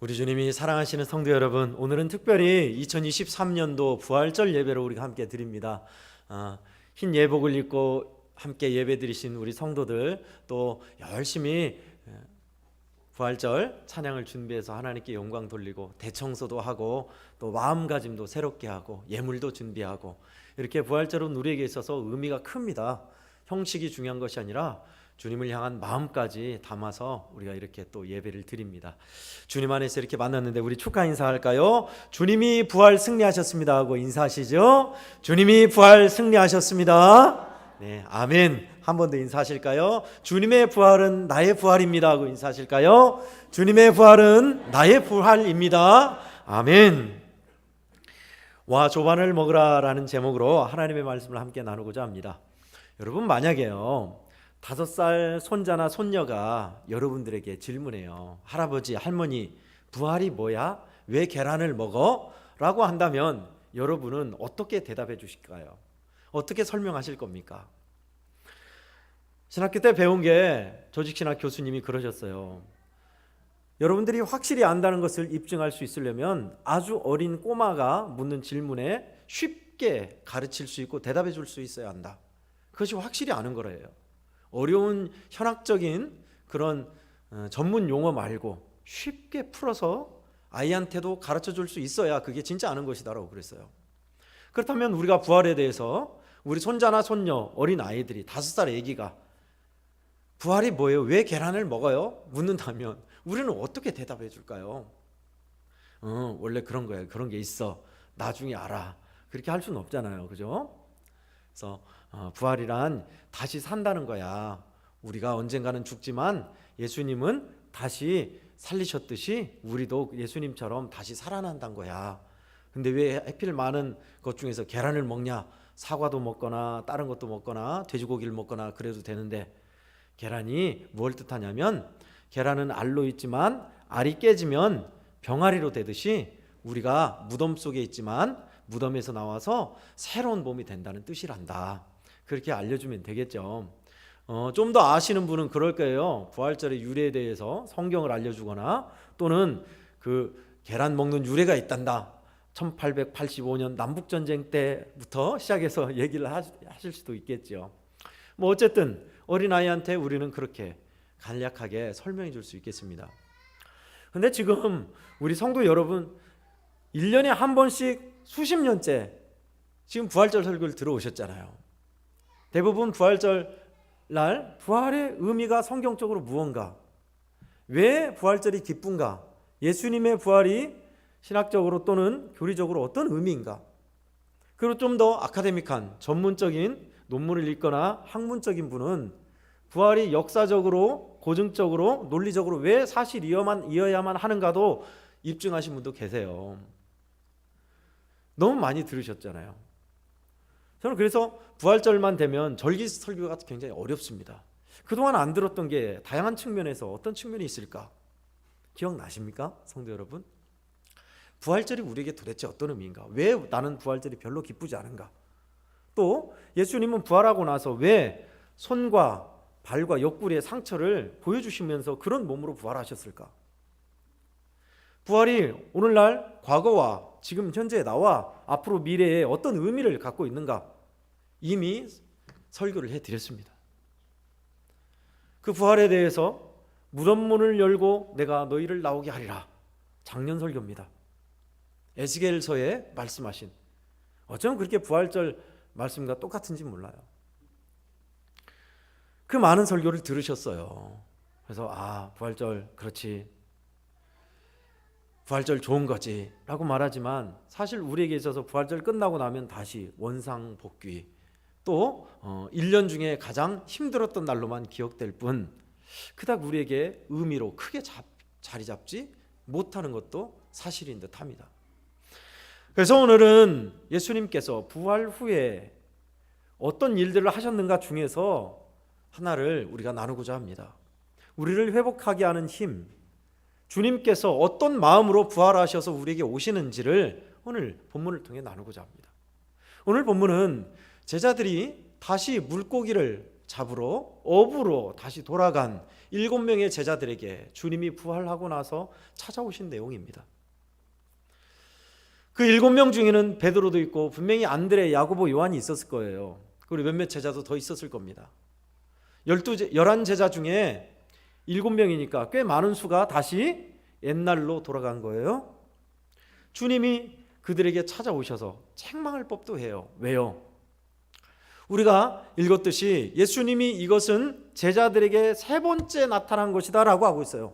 우리 주님이 사랑하시는 성도 여러분, 오늘은 특별히 2023년도 부활절 예배로 우리가 함께 드립니다. 아, 흰 예복을 입고 함께 예배 드리신 우리 성도들 또 열심히 에, 부활절 찬양을 준비해서 하나님께 영광 돌리고 대청소도 하고 또 마음가짐도 새롭게 하고 예물도 준비하고 이렇게 부활절은 우리에게 있어서 의미가 큽니다. 형식이 중요한 것이 아니라 주님을 향한 마음까지 담아서 우리가 이렇게 또 예배를 드립니다. 주님 안에서 이렇게 만났는데 우리 축하 인사할까요? 주님이 부활 승리하셨습니다 하고 인사하시죠. 주님이 부활 승리하셨습니다. 네, 아멘. 한 번 더 인사하실까요? 주님의 부활은 나의 부활입니다 하고 인사하실까요? 주님의 부활은 나의 부활입니다. 아멘. 와 조반을 먹으라라는 제목으로 하나님의 말씀을 함께 나누고자 합니다. 여러분 만약에요 다섯 살 손자나 손녀가 여러분들에게 질문해요. 할아버지, 할머니, 부활이 뭐야? 왜 계란을 먹어? 라고 한다면 여러분은 어떻게 대답해 주실까요? 어떻게 설명하실 겁니까? 신학교 때 배운 게 조직신학 교수님이 그러셨어요. 여러분들이 확실히 안다는 것을 입증할 수 있으려면 아주 어린 꼬마가 묻는 질문에 쉽게 가르칠 수 있고 대답해 줄 수 있어야 한다. 그것이 확실히 아는 거래요. 어려운 현학적인 그런 어, 전문 용어 말고 쉽게 풀어서 아이한테도 가르쳐 줄 수 있어야 그게 진짜 아는 것이다라고 그랬어요. 그렇다면 우리가 부활에 대해서 우리 손자나 손녀, 어린 아이들이 다섯 살 아기가 부활이 뭐예요? 왜 계란을 먹어요? 묻는다면 우리는 어떻게 대답해 줄까요? 어, 원래 그런 거예요. 그런 게 있어. 나중에 알아. 그렇게 할 수는 없잖아요. 그죠? 그래서 어, 부활이란 다시 산다는 거야. 우리가 언젠가는 죽지만 예수님은 다시 살리셨듯이 우리도 예수님처럼 다시 살아난다는 거야. 근데 왜 해필 많은 것 중에서 계란을 먹냐? 사과도 먹거나 다른 것도 먹거나 돼지고기를 먹거나 그래도 되는데 계란이 뭘 뜻하냐면 계란은 알로 있지만 알이 깨지면 병아리로 되듯이 우리가 무덤 속에 있지만 무덤에서 나와서 새로운 몸이 된다는 뜻이란다. 그렇게 알려주면 되겠죠. 어, 좀 더 아시는 분은 그럴 거예요. 부활절의 유래에 대해서 성경을 알려주거나 또는 그 계란 먹는 유래가 있단다. 1885년 남북 전쟁 때부터 시작해서 얘기를 하실 수도 있겠죠. 뭐 어쨌든 어린 아이한테 우리는 그렇게 간략하게 설명해 줄 수 있겠습니다. 근데 지금 우리 성도 여러분 1년에 한 번씩 수십 년째 지금 부활절 설교를 들어오셨잖아요. 대부분 부활절 날 부활의 의미가 성경적으로 무언가? 왜 부활절이 기쁜가? 예수님의 부활이 신학적으로 또는 교리적으로 어떤 의미인가? 그리고 좀 더 아카데믹한 전문적인 논문을 읽거나 학문적인 분은 부활이 역사적으로 고증적으로 논리적으로 왜 사실이어만 이어야만 하는가도 입증하신 분도 계세요. 너무 많이 들으셨잖아요. 저는 그래서 부활절만 되면 절기 설교가 굉장히 어렵습니다. 그동안 안 들었던 게 다양한 측면에서 어떤 측면이 있을까? 기억나십니까? 성도 여러분? 부활절이 우리에게 도대체 어떤 의미인가? 왜 나는 부활절이 별로 기쁘지 않은가? 또 예수님은 부활하고 나서 왜 손과 발과 옆구리의 상처를 보여주시면서 그런 몸으로 부활하셨을까? 부활이 오늘날 과거와 지금 현재 나와 앞으로 미래에 어떤 의미를 갖고 있는가? 이미 설교를 해 드렸습니다. 그 부활에 대해서 무덤문을 열고 내가 너희를 나오게 하리라. 작년 설교입니다. 에스겔서에 말씀하신 어쩜 그렇게 부활절 말씀과 똑같은지 몰라요. 그 많은 설교를 들으셨어요. 그래서 아 부활절 그렇지 부활절 좋은 거지 라고 말하지만 사실 우리에게 있어서 부활절 끝나고 나면 다시 원상 복귀 또 어, 1년 중에 가장 힘들었던 날로만 기억될 뿐 그닥 우리에게 의미로 크게 잡, 자리 잡지 못하는 것도 사실인 듯 합니다. 그래서 오늘은 예수님께서 부활 후에 어떤 일들을 하셨는가 중에서 하나를 우리가 나누고자 합니다. 우리를 회복하게 하는 힘, 주님께서 어떤 마음으로 부활하셔서 우리에게 오시는지를 오늘 본문을 통해 나누고자 합니다. 오늘 본문은 제자들이 다시 물고기를 잡으러 업으로 다시 돌아간 일곱 명의 제자들에게 주님이 부활하고 나서 찾아오신 내용입니다. 그 일곱 명 중에는 베드로도 있고 분명히 안드레, 야고보, 요한이 있었을 거예요. 그리고 몇몇 제자도 더 있었을 겁니다. 열두 제, 열한 제자 중에 일곱 명이니까 꽤 많은 수가 다시 옛날로 돌아간 거예요. 주님이 그들에게 찾아오셔서 책망할 법도 해요. 왜요? 우리가 읽었듯이 예수님이 이것은 제자들에게 세 번째 나타난 것이다라고 하고 있어요.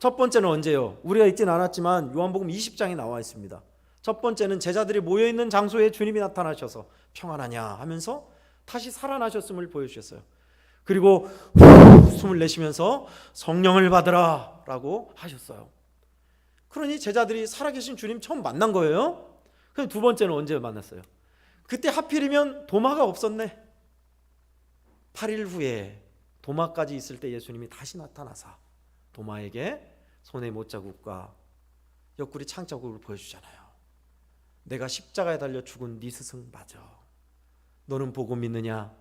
첫 번째는 언제요? 우리가 읽진 않았지만 요한복음 20장에 나와 있습니다. 첫 번째는 제자들이 모여 있는 장소에 주님이 나타나셔서 평안하냐 하면서 다시 살아나셨음을 보여주셨어요. 그리고 후 숨을 내쉬면서 성령을 받으라 라고 하셨어요. 그러니 제자들이 살아계신 주님 처음 만난 거예요. 그럼 두 번째는 언제 만났어요? 그때 하필이면 도마가 없었네. 8일 후에 도마까지 있을 때 예수님이 다시 나타나사 도마에게 손의 못자국과 옆구리 창자국을 보여주잖아요. 내가 십자가에 달려 죽은 네 스승 맞아. 너는 보고 믿느냐?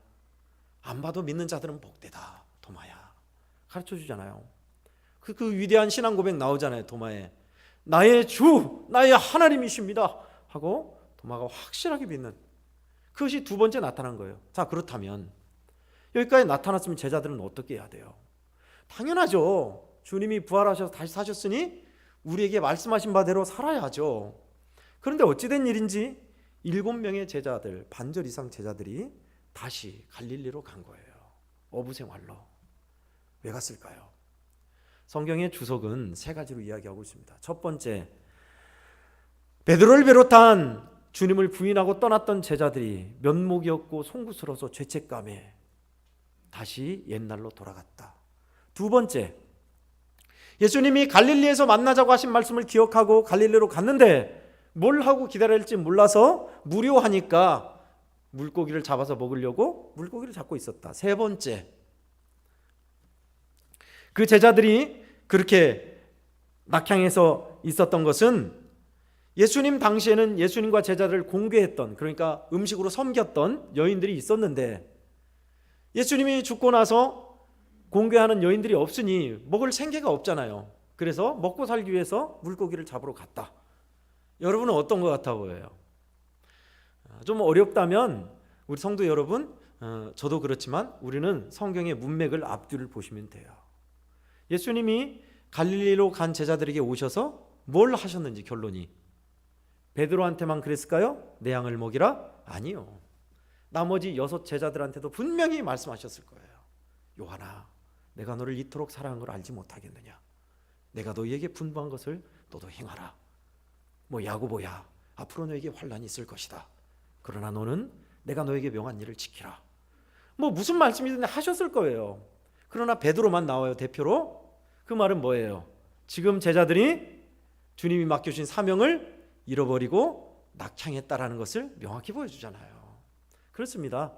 안 봐도 믿는 자들은 복되다. 도마야. 가르쳐 주잖아요. 그, 그 위대한 신앙 고백 나오잖아요. 도마에. 나의 주, 나의 하나님이십니다. 하고 도마가 확실하게 믿는 그것이 두 번째 나타난 거예요. 자, 그렇다면 여기까지 나타났으면 제자들은 어떻게 해야 돼요? 당연하죠. 주님이 부활하셔서 다시 사셨으니 우리에게 말씀하신 바대로 살아야죠. 그런데 어찌된 일인지 일곱 명의 제자들, 반절 이상 제자들이 다시 갈릴리로 간 거예요. 어부 생활로. 왜 갔을까요? 성경의 주석은 세 가지로 이야기하고 있습니다. 첫 번째, 베드로를 비롯한 주님을 부인하고 떠났던 제자들이 면목이 없고 송구스러워서 죄책감에 다시 옛날로 돌아갔다. 두 번째, 예수님이 갈릴리에서 만나자고 하신 말씀을 기억하고 갈릴리로 갔는데 뭘 하고 기다려야 할지 몰라서 무료하니까 물고기를 잡아서 먹으려고 물고기를 잡고 있었다. 세 번째, 그 제자들이 그렇게 낙향에서 있었던 것은 예수님 당시에는 예수님과 제자들을 공개했던 그러니까 음식으로 섬겼던 여인들이 있었는데 예수님이 죽고 나서 공개하는 여인들이 없으니 먹을 생계가 없잖아요. 그래서 먹고 살기 위해서 물고기를 잡으러 갔다. 여러분은 어떤 것 같아 보여요? 좀 어렵다면 우리 성도 여러분, 어, 저도 그렇지만 우리는 성경의 문맥을 앞뒤를 보시면 돼요. 예수님이 갈릴리로 간 제자들에게 오셔서 뭘 하셨는지 결론이 베드로한테만 그랬을까요? 내 양을 먹이라? 아니요. 나머지 여섯 제자들한테도 분명히 말씀하셨을 거예요. 요한아, 내가 너를 이토록 사랑한 걸 알지 못하겠느냐? 내가 너희에게 분부한 것을 너도 행하라. 뭐 야고보야, 앞으로 너에게 환란이 있을 것이다. 그러나 너는 내가 너에게 명한 일을 지키라. 뭐 무슨 말씀이든 하셨을 거예요. 그러나 베드로만 나와요 대표로. 그 말은 뭐예요? 지금 제자들이 주님이 맡겨주신 사명을 잃어버리고 낙향했다라는 것을 명확히 보여주잖아요. 그렇습니다.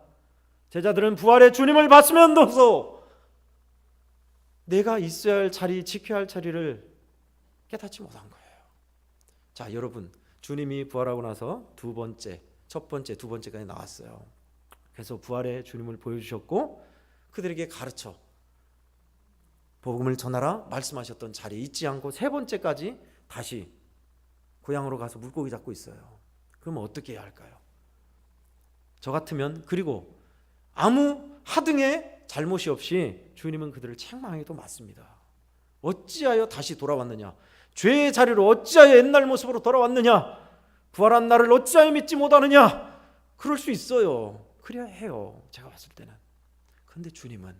제자들은 부활의 주님을 봤으면서도 내가 있어야 할 자리, 지켜야 할 자리를 깨닫지 못한 거예요. 자, 여러분, 주님이 부활하고 나서 두 번째, 첫 번째, 두 번째까지 나왔어요. 그래서 부활의 주님을 보여주셨고 그들에게 가르쳐 복음을 전하라 말씀하셨던 자리에 있지 않고 세 번째까지 다시 고향으로 가서 물고기 잡고 있어요. 그러면 어떻게 해야 할까요? 저 같으면 그리고 아무 하등의 잘못이 없이 주님은 그들을 책망해도 맞습니다. 어찌하여 다시 돌아왔느냐? 죄의 자리로 어찌하여 옛날 모습으로 돌아왔느냐? 부활한 나를 어찌하여 믿지 못하느냐? 그럴 수 있어요. 그래야 해요. 제가 봤을 때는. 그런데 주님은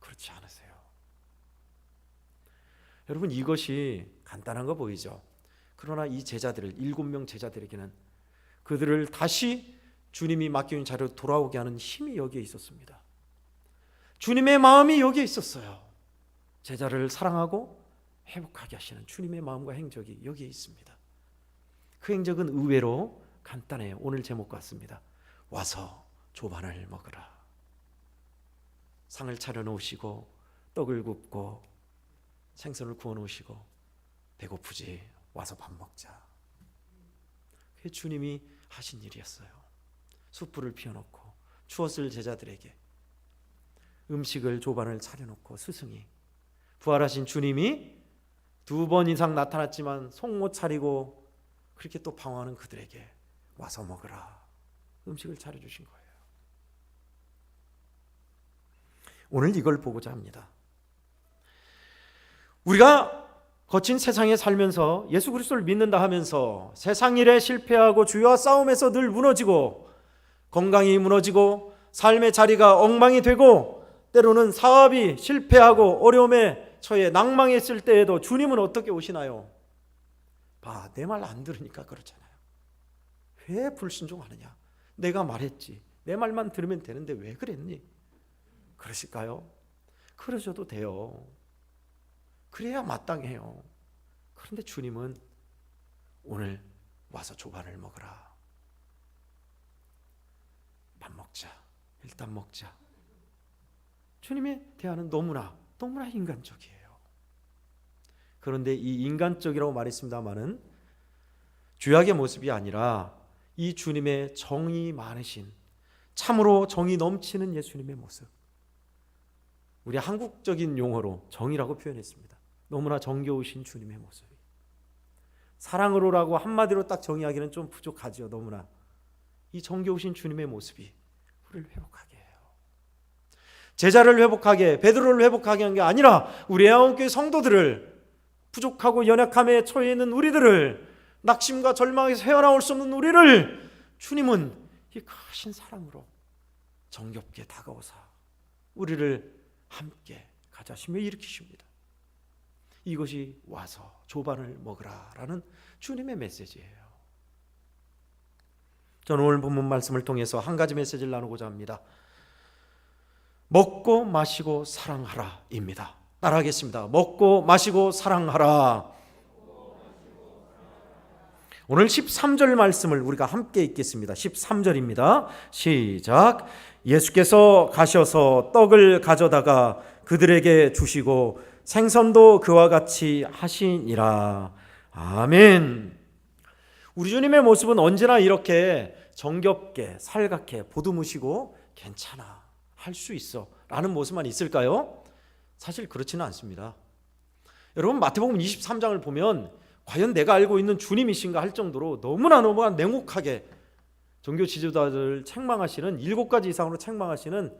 그렇지 않으세요. 여러분 이것이 간단한 거 보이죠? 그러나 이 제자들을 일곱 명 제자들에게는 그들을 다시 주님이 맡겨준 자리로 돌아오게 하는 힘이 여기에 있었습니다. 주님의 마음이 여기에 있었어요. 제자를 사랑하고 회복하게 하시는 주님의 마음과 행적이 여기에 있습니다. 그 행적은 의외로 간단해요. 오늘 제목 같습니다. 와서 조반을 먹으라. 상을 차려 놓으시고 떡을 굽고 생선을 구워 놓으시고 배고프지 와서 밥 먹자. 그게 주님이 하신 일이었어요. 숯불을 피워놓고 추웠을 제자들에게 음식을 조반을 차려놓고 스승이 부활하신 주님이 두 번 이상 나타났지만 속 못 차리고 그렇게 또 방황하는 그들에게 와서 먹으라 음식을 차려 주신 거예요. 오늘 이걸 보고자 합니다. 우리가 거친 세상에 살면서 예수 그리스도를 믿는다 하면서 세상 일에 실패하고 주와 싸움에서 늘 무너지고 건강이 무너지고 삶의 자리가 엉망이 되고 때로는 사업이 실패하고 어려움에 처해 낭망했을 때에도 주님은 어떻게 오시나요? 봐, 내 말 안 들으니까 그렇잖아요. 왜 불순종하느냐? 내가 말했지. 내 말만 들으면 되는데 왜 그랬니? 그러실까요? 그러셔도 돼요. 그래야 마땅해요. 그런데 주님은 오늘 와서 조반을 먹으라. 밥 먹자. 일단 먹자. 주님의 대화는 너무나 너무나 인간적이에요. 그런데 이 인간적이라고 말했습니다마는 주약의 모습이 아니라 이 주님의 정이 많으신 참으로 정이 넘치는 예수님의 모습. 우리 한국적인 용어로 정이라고 표현했습니다. 너무나 정겨우신 주님의 모습. 사랑으로라고 한마디로 딱 정의하기는 좀 부족하죠. 너무나 이 정겨우신 주님의 모습이 우리를 회복하게 해요. 제자를 회복하게, 베드로를 회복하게 한 게 아니라 우리 애원교회 성도들을 부족하고 연약함에 처해 있는 우리들을 낙심과 절망에서 헤어나올 수 없는 우리를 주님은 이 크신 사랑으로 정겹게 다가오사 우리를 함께 가자시며 일으키십니다. 이것이 와서 조반을 먹으라라는 주님의 메시지예요. 저는 오늘 본문 말씀을 통해서 한 가지 메시지를 나누고자 합니다. 먹고 마시고 사랑하라입니다. 따라하겠습니다. 먹고 마시고 사랑하라. 오늘 13절 말씀을 우리가 함께 읽겠습니다. 13절입니다. 시작. 예수께서 가셔서 떡을 가져다가 그들에게 주시고 생선도 그와 같이 하시니라. 아멘. 우리 주님의 모습은 언제나 이렇게 정겹게 살갑게 보드무시고 괜찮아 할 수 있어 라는 모습만 있을까요? 사실 그렇지는 않습니다. 여러분 마태복음 23장을 보면 과연 내가 알고 있는 주님이신가 할 정도로 너무나 너무나 냉혹하게 종교 지도자들 책망하시는 일곱 가지 이상으로 책망하시는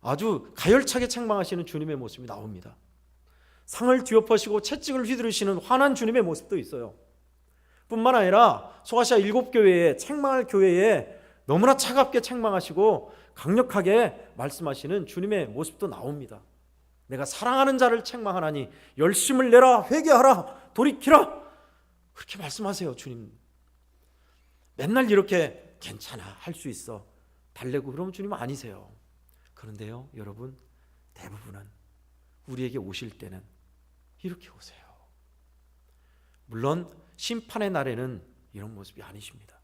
아주 가열차게 책망하시는 주님의 모습이 나옵니다. 상을 뒤엎으시고 채찍을 휘두르시는 화난 주님의 모습도 있어요. 뿐만 아니라 소아시아 일곱 교회에 책망할 교회에 너무나 차갑게 책망하시고 강력하게 말씀하시는 주님의 모습도 나옵니다. 내가 사랑하는 자를 책망하나니 열심을 내라 회개하라 돌이키라 그렇게 말씀하세요 주님. 맨날 이렇게 괜찮아 할 수 있어 달래고 그러면 주님 아니세요. 그런데요 여러분 대부분은 우리에게 오실 때는 이렇게 오세요. 물론 심판의 날에는 이런 모습이 아니십니다.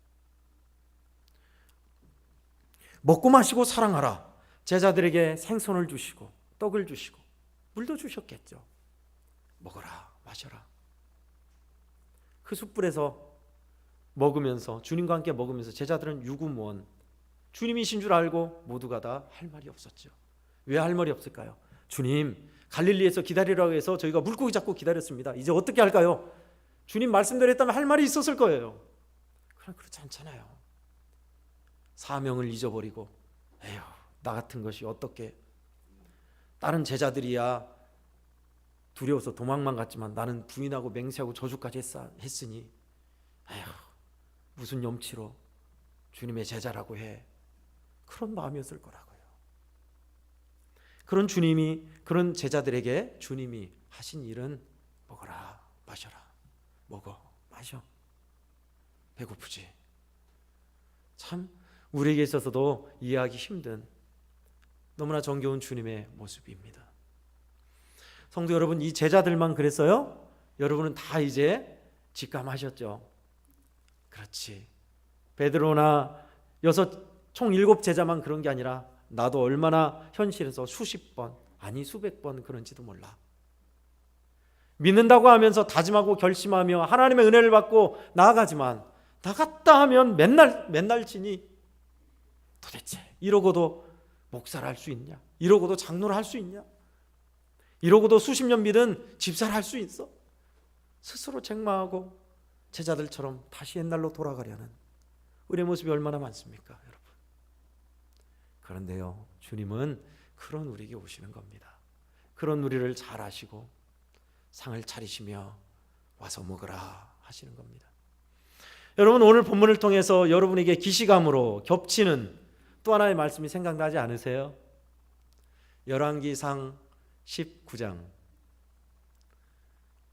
먹고 마시고 사랑하라. 제자들에게 생선을 주시고 떡을 주시고 물도 주셨겠죠. 먹어라, 마셔라. 그 숯불에서 먹으면서 주님과 함께 먹으면서 제자들은 유구무원 주님이신 줄 알고 모두가 다 할 말이 없었죠. 왜 할 말이 없을까요? 주님 갈릴리에서 기다리라고 해서 저희가 물고기 잡고 기다렸습니다. 이제 어떻게 할까요? 주님 말씀대로 했다면 할 말이 있었을 거예요. 그러나 그렇지 않잖아요. 사명을 잊어버리고 에휴 나 같은 것이 어떻게 다른 제자들이야. 두려워서 도망만 갔지만 나는 부인하고 맹세하고 저주까지 했으니 에휴 무슨 염치로 주님의 제자라고 해. 그런 마음이었을 거라고요. 그런 주님이 그런 제자들에게 주님이 하신 일은 먹어라 마셔라. 먹어 마셔. 배고프지. 참 우리에게 있어서도 이해하기 힘든 너무나 정겨운 주님의 모습입니다. 성도 여러분, 이 제자들만 그랬어요? 여러분은 다 이제 직감하셨죠? 그렇지. 베드로나 여섯 총 일곱 제자만 그런 게 아니라 나도 얼마나 현실에서 수십 번 아니 수백 번 그런지도 몰라. 믿는다고 하면서 다짐하고 결심하며 하나님의 은혜를 받고 나아가지만 나갔다 하면 맨날 맨날 지니 도대체 이러고도 목사를 할 수 있냐? 이러고도 장로를 할 수 있냐? 이러고도 수십 년 믿은 집사를 할 수 있어? 스스로 책망하고 제자들처럼 다시 옛날로 돌아가려는 우리의 모습이 얼마나 많습니까, 여러분? 그런데요, 주님은 그런 우리에게 오시는 겁니다. 그런 우리를 잘 아시고 상을 차리시며 와서 먹으라 하시는 겁니다. 여러분 오늘 본문을 통해서 여러분에게 기시감으로 겹치는 또 하나의 말씀이 생각나지 않으세요? 열왕기상 19장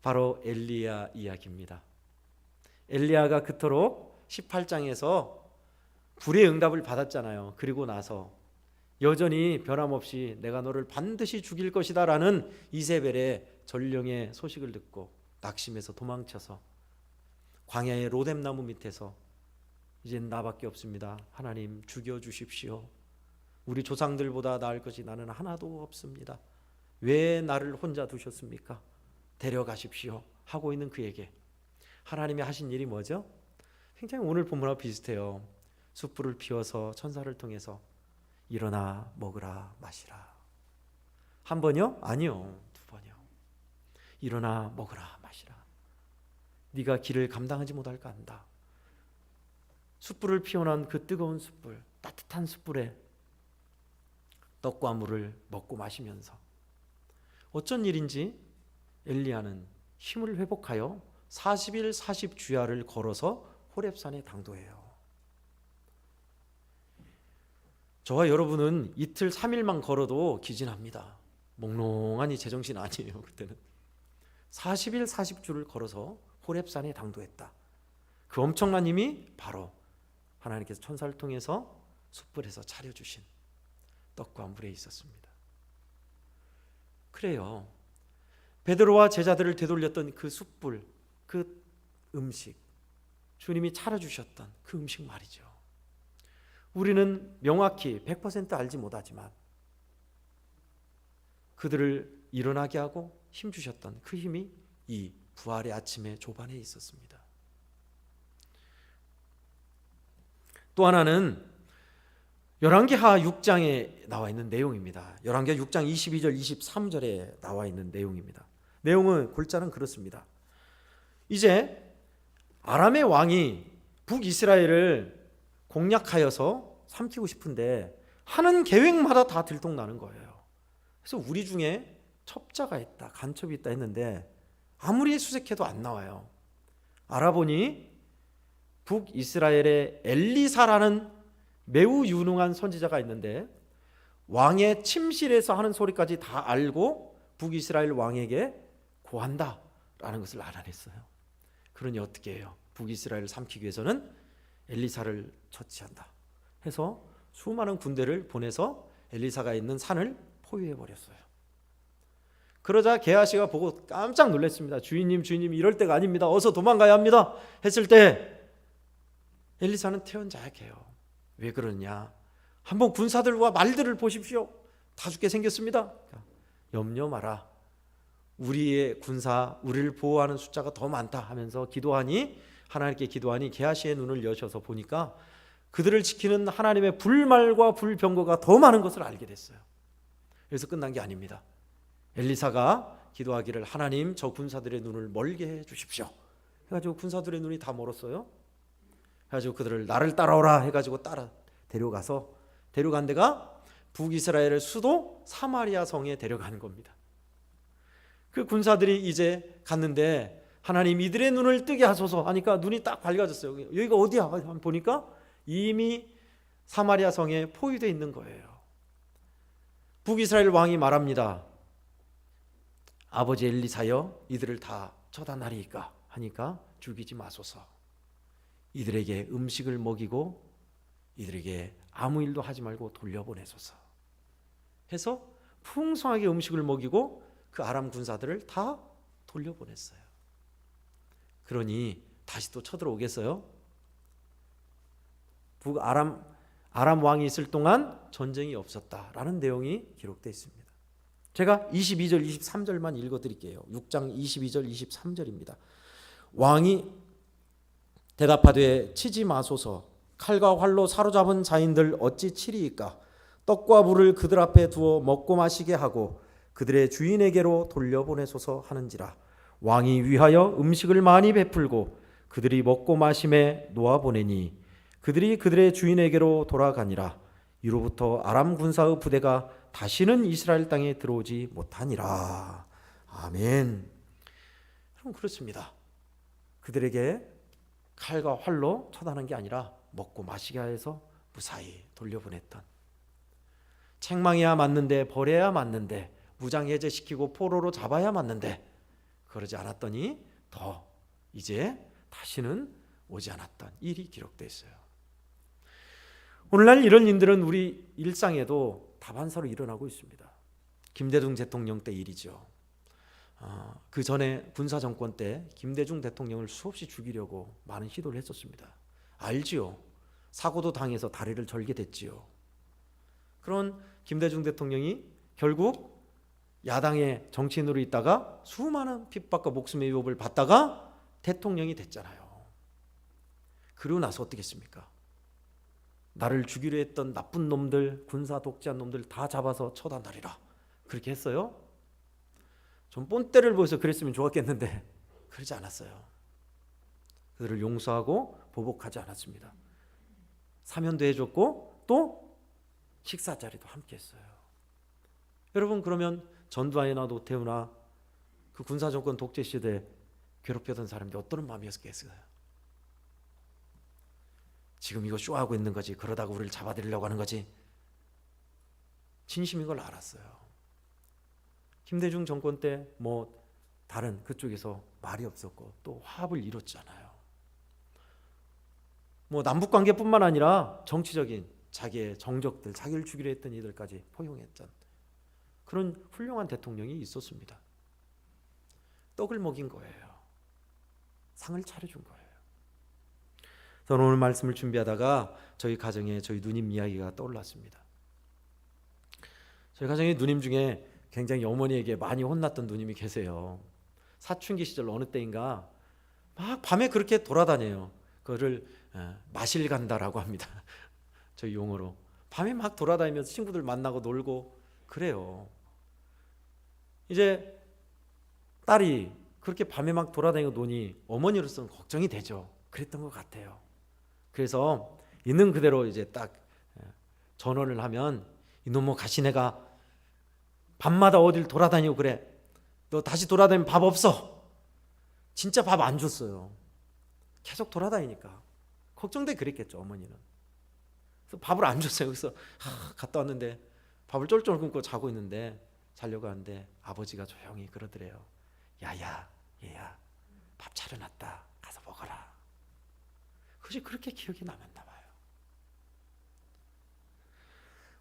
바로 엘리야 이야기입니다. 엘리야가 그토록 18장에서 불의 응답을 받았잖아요. 그리고 나서 여전히 변함없이 내가 너를 반드시 죽일 것이다라는 이세벨의 전령의 소식을 듣고 낙심해서 도망쳐서 광야의 로뎀 나무 밑에서 이젠 나밖에 없습니다. 하나님 죽여 주십시오. 우리 조상들보다 나을 것이 나는 하나도 없습니다. 왜 나를 혼자 두셨습니까? 데려가십시오. 하고 있는 그에게 하나님이 하신 일이 뭐죠? 굉장히 오늘 본문과 비슷해요. 숯불을 피워서 천사를 통해서 일어나 먹으라 마시라. 한 번요? 아니요. 두 번이요. 일어나 먹으라 마시라. 네가 길을 감당하지 못할까 한다. 숯불을 피워놓은 그 뜨거운 숯불, 따뜻한 숯불에 떡과 물을 먹고 마시면서 어쩐 일인지 엘리야는 힘을 회복하여 40일 40주야를 걸어서 호렙산에 당도해요. 저와 여러분은 이틀 3일만 걸어도 기진합니다. 몽롱하니 제정신 아니에요. 그때는 40일 40주를 걸어서 호렙산에 당도했다. 그 엄청난 힘이 바로 하나님께서 천사를 통해서 숯불에서 차려주신 떡과 물에 있었습니다. 그래요. 베드로와 제자들을 되돌렸던 그 숯불, 그 음식, 주님이 차려주셨던 그 음식 말이죠. 우리는 명확히 100% 알지 못하지만 그들을 일어나게 하고 힘 주셨던 그 힘이 이 부활의 아침의 조반에 있었습니다. 또 하나는 열왕기하 6장에 나와 있는 내용입니다. 열왕기하 6장 22절 23절에 나와 있는 내용입니다. 내용은 골자는 그렇습니다. 이제 아람의 왕이 북이스라엘을 공략하여서 삼키고 싶은데 하는 계획마다 다 들통나는 거예요. 그래서 우리 중에 첩자가 있다, 간첩이 있다 했는데 아무리 수색해도 안 나와요. 알아보니 북이스라엘의 엘리사라는 매우 유능한 선지자가 있는데 왕의 침실에서 하는 소리까지 다 알고 북이스라엘 왕에게 고한다라는 것을 알아냈어요. 그러니 어떻게 해요? 북이스라엘을 삼키기 위해서는 엘리사를 처치한다. 해서 수많은 군대를 보내서 엘리사가 있는 산을 포위해 버렸어요. 그러자 게하시가 보고 깜짝 놀랐습니다. 주인님, 주인님 이럴 때가 아닙니다. 어서 도망가야 합니다. 했을 때 엘리사는 태연자약해요. 왜 그러냐? 한번 군사들과 말들을 보십시오. 다 죽게 생겼습니다. 염려 마라. 우리의 군사, 우리를 보호하는 숫자가 더 많다 하면서 기도하니 하나님께 기도하니 게하시의 눈을 여셔서 보니까 그들을 지키는 하나님의 불말과 불병거가 더 많은 것을 알게 됐어요. 그래서 끝난 게 아닙니다. 엘리사가 기도하기를 하나님 저 군사들의 눈을 멀게 해 주십시오. 해가지고 군사들의 눈이 다 멀었어요. 해가지고 그들을 나를 따라오라 해가지고 따라 데려가서 데려간 데가 북이스라엘의 수도 사마리아 성에 데려가는 겁니다. 그 군사들이 이제 갔는데 하나님 이들의 눈을 뜨게 하소서 하니까 눈이 딱 밝아졌어요. 여기가 어디야? 보니까 이미 사마리아 성에 포위되어 있는 거예요. 북이스라엘 왕이 말합니다. 아버지 엘리사여 이들을 다 처단하리까 하니까 죽이지 마소서. 이들에게 음식을 먹이고 이들에게 아무 일도 하지 말고 돌려보내소서. 해서 풍성하게 음식을 먹이고 그 아람 군사들을 다 돌려보냈어요. 그러니 다시 또 쳐들어오겠어요? 북 아람 아람 왕이 있을 동안 전쟁이 없었다라는 내용이 기록되어 있습니다. 제가 22절 23절만 읽어 드릴게요. 6장 22절 23절입니다. 왕이 대답하되 치지 마소서. 칼과 활로 사로잡은 자인들 어찌 치리이까? 떡과 물을 그들 앞에 두어 먹고 마시게 하고 그들의 주인에게로 돌려보내소서 하는지라. 왕이 위하여 음식을 많이 베풀고 그들이 먹고 마심에 놓아 보내니 그들이 그들의 주인에게로 돌아가니라. 이로부터 아람 군사의 부대가 다시는 이스라엘 땅에 들어오지 못하니라. 아멘. 여러분 그렇습니다. 그들에게 칼과 활로 처단한 게 아니라 먹고 마시게 해서 무사히 돌려보냈던 책망해야 맞는데 버려야 맞는데 무장 해제시키고 포로로 잡아야 맞는데 그러지 않았더니 더 이제 다시는 오지 않았던 일이 기록되어 있어요. 오늘날 이런 일들은 우리 일상에도 다반사로 일어나고 있습니다. 김대중 대통령 때 일이죠. 어, 그 전에 군사 정권 때 김대중 대통령을 수없이 죽이려고 많은 시도를 했었습니다. 알지요. 사고도 당해서 다리를 절게 됐지요. 그런 김대중 대통령이 결국 야당의 정치인으로 있다가 수많은 핍박과 목숨의 위협을 받다가 대통령이 됐잖아요. 그러고 나서 어떻겠습니까? 나를 죽이려 했던 나쁜 놈들, 군사 독재한 놈들 다 잡아서 처단하리라. 그렇게 했어요. 좀 본때를 보여서 그랬으면 좋았겠는데 그러지 않았어요. 그들을 용서하고 보복하지 않았습니다. 사면도 해줬고 또 식사 자리도 함께 했어요. 여러분 그러면 전두환이나 노태우나 그 군사 정권 독재 시대 괴롭혔던 사람들이 어떤 마음이었겠어요? 지금 이거 쇼하고 있는 거지. 그러다가 우리를 잡아들이려고 하는 거지. 진심인 걸 알았어요. 김대중 정권 때 뭐 다른 그쪽에서 말이 없었고 또 화합을 이뤘잖아요. 뭐 남북 관계뿐만 아니라 정치적인 자기의 정적들, 자기를 죽이려 했던 이들까지 포용했던 그런 훌륭한 대통령이 있었습니다. 떡을 먹인 거예요. 상을 차려준 거예요. 저는 오늘 말씀을 준비하다가 저희 가정에 저희 누님 이야기가 떠올랐습니다. 저희 가정에 누님 중에 굉장히 어머니에게 많이 혼났던 누님이 계세요. 사춘기 시절 어느 때인가 막 밤에 그렇게 돌아다녀요. 그거를 에, 마실 간다라고 합니다. 저희 용어로 밤에 막 돌아다니면서 친구들 만나고 놀고 그래요. 이제 딸이 그렇게 밤에 막 돌아다니고 노니 어머니로서는 걱정이 되죠. 그랬던 것 같아요. 그래서 있는 그대로 이제 딱 전원을 하면 이놈의 가시네가 밤마다 어딜 돌아다니고 그래. 너 다시 돌아다니면 밥 없어. 진짜 밥 안 줬어요. 계속 돌아다니니까 걱정돼 그랬겠죠 어머니는. 그래서 밥을 안 줬어요. 그래서 하, 갔다 왔는데 밥을 쫄쫄 굶고 자고 있는데 자려고 하는데 아버지가 조용히 그러더래요. 야야 얘야 밥 차려놨다 가서 먹어라. 그것이 그렇게 기억에 남았나 봐요.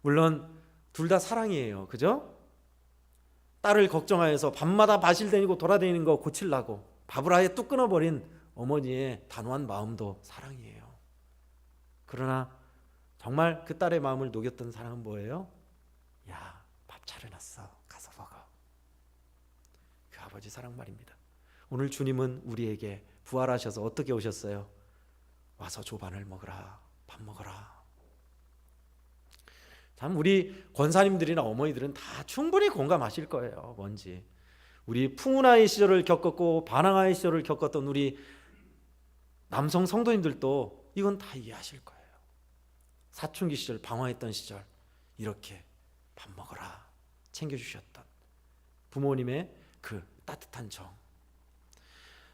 물론 둘 다 사랑이에요. 그죠? 딸을 걱정하여서 밤마다 바실 다니고 돌아다니는 거 고치려고 밥을 아예 뚝 끊어버린 어머니의 단호한 마음도 사랑이에요. 그러나 정말 그 딸의 마음을 녹였던 사랑은 뭐예요? 야, 밥 차려놨어. 가서 먹어. 그 아버지 사랑 말입니다. 오늘 주님은 우리에게 부활하셔서 어떻게 오셨어요? 와서 조반을 먹으라. 밥 먹어라. 참 우리 권사님들이나 어머니들은 다 충분히 공감하실 거예요. 뭔지. 우리 풍운아의 시절을 겪었고 반항아의 시절을 겪었던 우리 남성 성도님들도 이건 다 이해하실 거예요. 사춘기 시절 방황했던 시절 이렇게 밥 먹어라 챙겨 주셨던 부모님의 그 따뜻한 정.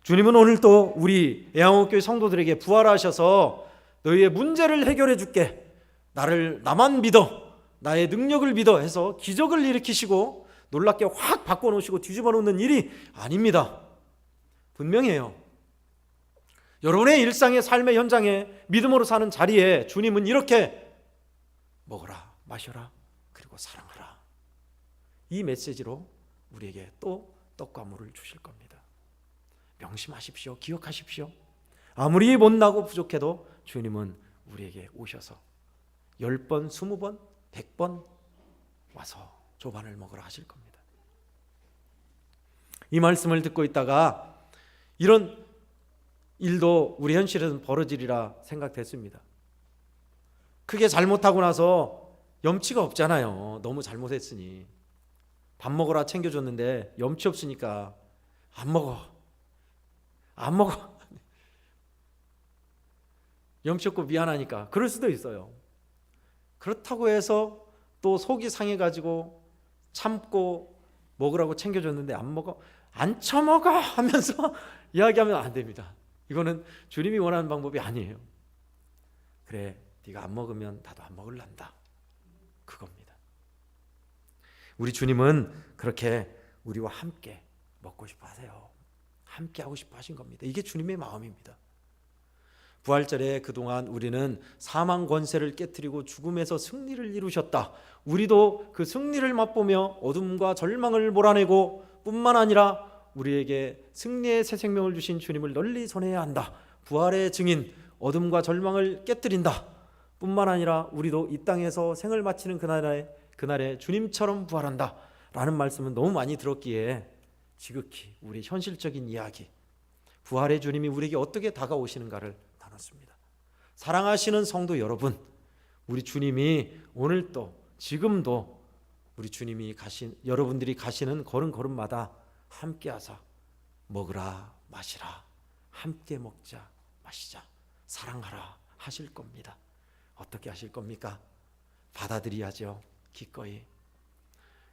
주님은 오늘 또 우리 애양호교회 성도들에게 부활하셔서 너희의 문제를 해결해 줄게. 나를 나만 믿어. 나의 능력을 믿어 해서 기적을 일으키시고 놀랍게 확 바꿔 놓으시고 뒤집어 놓는 일이 아닙니다. 분명해요. 여러분의 일상의 삶의 현장에 믿음으로 사는 자리에 주님은 이렇게 먹어라, 마셔라, 그리고 사랑하라. 이 메시지로 우리에게 또 떡과 물을 주실 겁니다. 명심하십시오. 기억하십시오. 아무리 못나고 부족해도 주님은 우리에게 오셔서 열 번, 스무 번, 백번 와서 조반을 먹으러 하실 겁니다. 이 말씀을 듣고 있다가 이런 일도 우리 현실에서는 벌어지리라 생각됐습니다. 크게 잘못하고 나서 염치가 없잖아요. 너무 잘못했으니 밥 먹으라 챙겨줬는데 염치 없으니까 안 먹어, 안 먹어. 염치 없고 미안하니까 그럴 수도 있어요. 그렇다고 해서 또 속이 상해 가지고 참고 먹으라고 챙겨줬는데 안 먹어, 안 처먹어 하면서 이야기하면 안 됩니다. 이거는 주님이 원하는 방법이 아니에요. 그래, 네가 안 먹으면 나도 안 먹을란다. 그겁니다. 우리 주님은 그렇게 우리와 함께 먹고 싶어 하세요. 함께 하고 싶어 하신 겁니다. 이게 주님의 마음입니다. 부활절에 그동안 우리는 사망 권세를 깨뜨리고 죽음에서 승리를 이루셨다. 우리도 그 승리를 맛보며 어둠과 절망을 몰아내고 뿐만 아니라 우리에게 승리의 새 생명을 주신 주님을 널리 전해야 한다. 부활의 증인 어둠과 절망을 깨뜨린다. 뿐만 아니라 우리도 이 땅에서 생을 마치는 그날에 그날에 주님처럼 부활한다. 라는 말씀은 너무 많이 들었기에 지극히 우리 현실적인 이야기 부활의 주님이 우리에게 어떻게 다가오시는가를 나눴습니다. 사랑하시는 성도 여러분, 우리 주님이 오늘도 지금도 우리 주님이 가신 여러분들이 가시는 걸음걸음마다 함께하사 먹으라 마시라 함께 먹자 마시자 사랑하라 하실 겁니다. 어떻게 하실 겁니까? 받아들여야죠. 기꺼이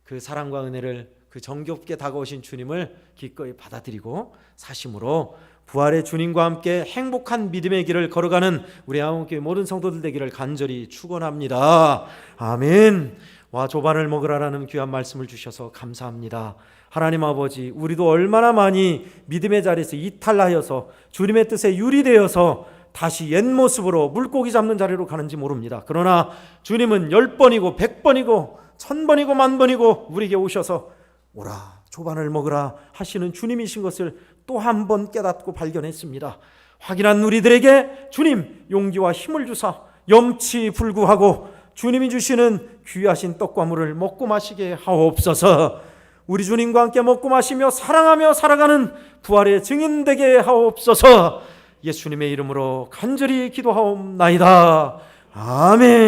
그 사랑과 은혜를 그 정겹게 다가오신 주님을 기꺼이 받아들이고 사심으로 부활의 주님과 함께 행복한 믿음의 길을 걸어가는 우리 아웅교회 모든 성도들 되기를 간절히 축원합니다. 아멘. 와 조반을 먹으라라는 귀한 말씀을 주셔서 감사합니다. 하나님 아버지, 우리도 얼마나 많이 믿음의 자리에서 이탈하여서 주님의 뜻에 유리되어서 다시 옛 모습으로 물고기 잡는 자리로 가는지 모릅니다. 그러나 주님은 열 번이고 백 번이고 천 번이고 만 번이고 우리에게 오셔서 오라 조반을 먹으라 하시는 주님이신 것을 또 한 번 깨닫고 발견했습니다. 확인한 우리들에게 주님 용기와 힘을 주사 염치 불구하고 주님이 주시는 귀하신 떡과 물을 먹고 마시게 하옵소서. 우리 주님과 함께 먹고 마시며 사랑하며 살아가는 부활의 증인 되게 하옵소서. 예수님의 이름으로 간절히 기도하옵나이다. 아멘.